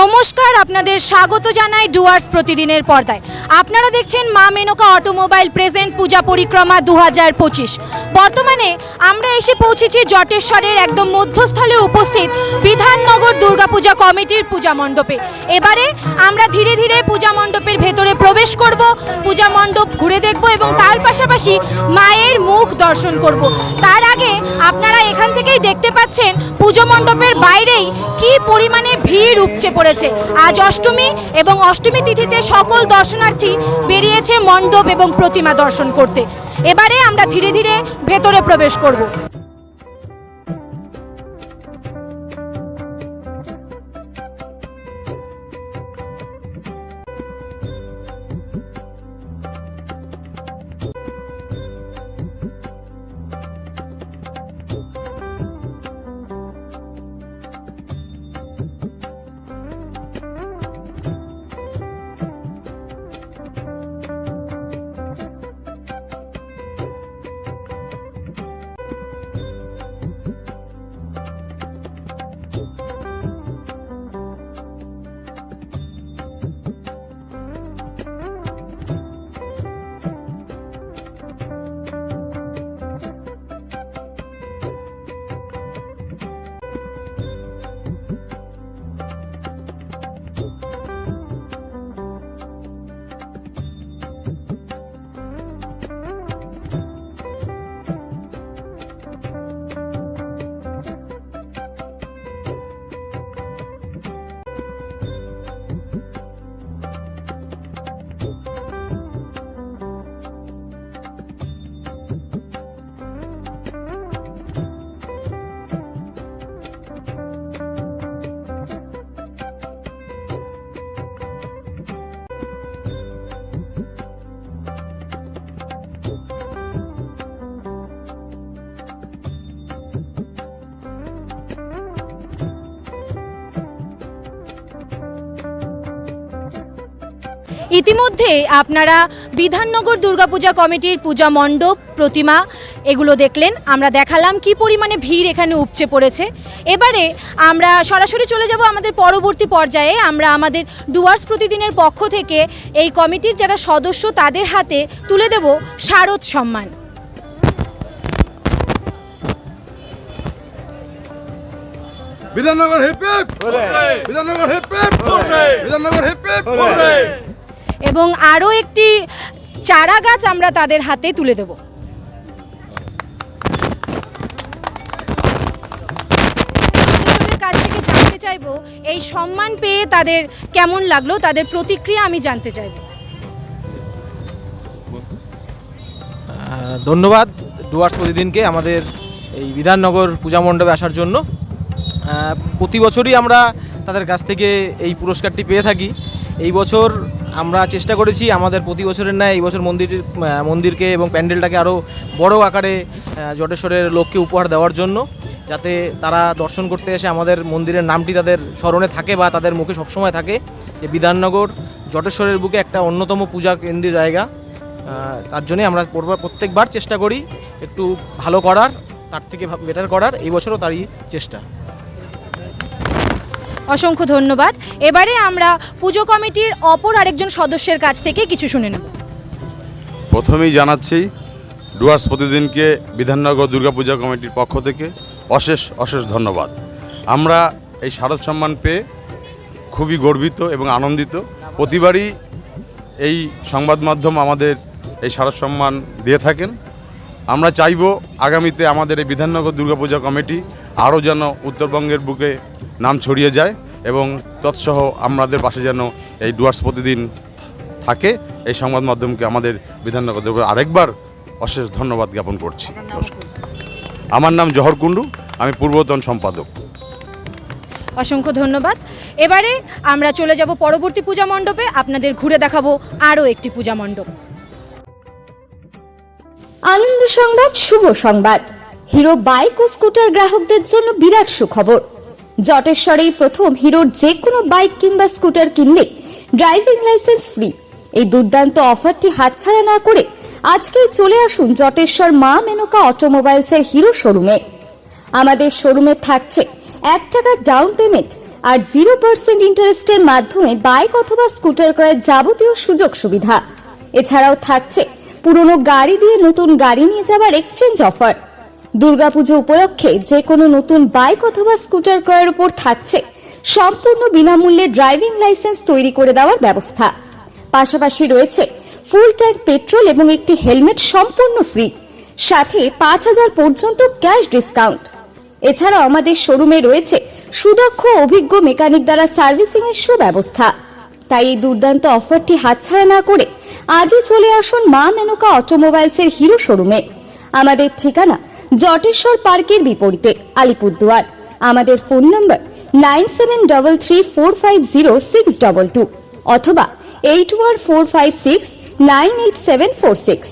নমস্কার, আপনাদের স্বাগত জানাই ডুয়ার্স প্রতিদিনের পর্দায়। আপনারা দেখছেন মা মেনকা অটোমোবাইল প্রেজেন্ট পূজা পরিক্রমা দু হাজার পঁচিশ। বর্তমানে আমরা এসে পৌঁছেছি জটেশ্বরের একদম মধ্যস্থলে উপস্থিত বিধাননগর দুর্গাপূজা কমিটির পূজা মণ্ডপে। এবারে আমরা ধীরে ধীরে পূজা মণ্ডপের ভেতরে প্রবেশ করব, পূজা মণ্ডপ ঘুরে দেখব এবং তার পাশাপাশি মায়ের মুখ দর্শন করব। তার আগে আপনারা এখান থেকেই দেখতে পাচ্ছেন পুজো মণ্ডপের বাইরেই কি পরিমাণে ভিড় উপচে পড়েছে আজ অষ্টমী এবং অষ্টমী তিথিতে সকল দর্শনার্থী বেরিয়েছে মণ্ডপ এবং প্রতিমা দর্শন করতে। এবারে আমরা ধীরে ধীরে ভেতরে প্রবেশ করব। ইতিমধ্যে আপনারা বিধাননগর দুর্গাপূজা কমিটির পূজা মণ্ডপ প্রতিমা এগুলো দেখলেন। আমরা দেখালাম কি পরিমাণে ভিড় এখানে উপচে পড়েছে। এবারে আমরা সরাসরি চলে যাব আমাদের পরবর্তী পর্যায়ে। আমরা আমাদের ডুয়ার্স প্রতিদিনের পক্ষ থেকে এই কমিটির যারা সদস্য তাদের হাতে তুলে দেব শারদ সম্মান। Bidhannagar hip hip Bidhannagar hip hip Bidhannagar hip hip এবং আরও একটি চারা গাছ আমরা তাদের হাতে তুলে দেব। কাছ থেকে জানতে চাইব, এই সম্মান পেয়ে তাদের কেমন লাগল? তাদের প্রতিক্রিয়া আমি জানতে চাইব। ধন্যবাদ ডুয়ার্স প্রতিদিনকে আমাদের এই বিধাননগর পূজা মণ্ডপে আসার জন্য। প্রতি বছরই আমরা তাদের কাছ থেকে এই পুরস্কারটি পেয়ে থাকি। এই বছর আমরা চেষ্টা করেছি আমাদের প্রতি বছরের ন্যায় এই বছর মন্দির মন্দিরকে এবং প্যান্ডেলটাকে আরও বড় আকারে জটেশ্বরের লোককে উপহার দেওয়ার জন্য, যাতে তারা দর্শন করতে এসে আমাদের মন্দিরের নামটি তাদের স্মরণে থাকে বা তাদের মুখে সবসময় থাকে। যে বিধাননগর জটেশ্বরের বুকে একটা অন্যতম পূজা কেন্দ্রীয় জায়গা তার জন্যে আমরা প্রত্যেকবার চেষ্টা করি একটু ভালো করার, তার থেকে বেটার করার, এই বছরও তারই চেষ্টা। অসংখ্য ধন্যবাদ। এবারে আমরা পুজো কমিটির অপর আরেকজন সদস্যের কাছ থেকে কিছু শুনে নেব। প্রথমেই জানাচ্ছি, ডুয়ার্স প্রতিদিনকে বিধাননগর দুর্গাপূজা কমিটির পক্ষ থেকে অশেষ অশেষ ধন্যবাদ। আমরা এই শারদ সম্মান পেয়ে খুবই গর্বিত এবং আনন্দিত। প্রতিবারই এই সংবাদ মাধ্যম আমাদের এই শারদ সম্মান দিয়ে থাকেন। আমরা চাইব আগামীতে আমাদের এই বিধাননগর দুর্গাপূজা কমিটি আরও যেন উত্তরবঙ্গের বুকে নাম ছড়িয়ে যায় এবং তৎসহ আমাদের পাশে যেন এই ডুয়ার্স প্রতিদিন থাকে এই সংবাদ মাধ্যমকে আমাদের বিধাননগর আরেকবার অশেষ ধন্যবাদ জ্ঞাপন করছি। আমার নাম জহর কুণ্ডু আমি পূর্বতন সম্পাদক। অসংখ্য ধন্যবাদ। এবারে আমরা চলে যাব পরবর্তী পূজা মণ্ডপে আপনাদের ঘুরে দেখাবো আরও একটি পূজা মণ্ডপ। আনন্দ সংবাদ শুভ সংবাদ। হিরো বাইক ও স্কুটার গ্রাহকদের জন্য বিরাট সুখবর। জটেশ্বরেই প্রথম হিরোর যে কোনো বাইক কিংবা স্কুটার কিনলে ড্রাইভিং লাইসেন্স ফ্রি। এই দুর্দান্ত অফারটি হাতছাড়া না করে আজকেই চলে আসুন জটেশ্বর মা মেনকা অটোমোবাইলসের হিরো শোরুমে। আমাদের শোরুমে থাকছে এক টাকা ডাউন পেমেন্ট আর জিরো পার্সেন্ট ইন্টারেস্টের মাধ্যমে বাইক অথবা স্কুটার ক্রয়ের যাবতীয় সুযোগ সুবিধা। এছাড়াও থাকছে পুরনো গাড়ি দিয়ে নতুন গাড়ি নিয়ে যাবার এক্সচেঞ্জ অফার দুর্গাপুজো উপলক্ষে যে কোনো নতুন বাইক অথবা স্কুটার ক্রয়ের উপর থাকছে সম্পূর্ণ বিনামূল্যে ড্রাইভিং লাইসেন্স তৈরি করে দেওয়ার ব্যবস্থা। পাশাপাশি রয়েছে ফুল ট্যাঙ্ক পেট্রোল এবং একটি হেলমেট সম্পূর্ণ ফ্রি। সাথে পাঁচ হাজার পর্যন্ত ক্যাশ ডিসকাউন্ট। এছাড়াও আমাদের শোরুমে রয়েছে সুদক্ষ অভিজ্ঞ মেকানিক দ্বারা সার্ভিসিং এর সুব্যবস্থা। তাই এই দুর্দান্ত অফারটি হাতছাড়া না করে আজই চলে আসুন মা মেনকা অটোমোবাইলসের হিরো শোরুমে। আমাদের ঠিকানা জটেশ্বর পার্কের বিপরীতে, আলিপুরদুয়ার। আমাদের phone number nine seven double three four five zero six double two অথবা eight one four five six nine eight seven four six.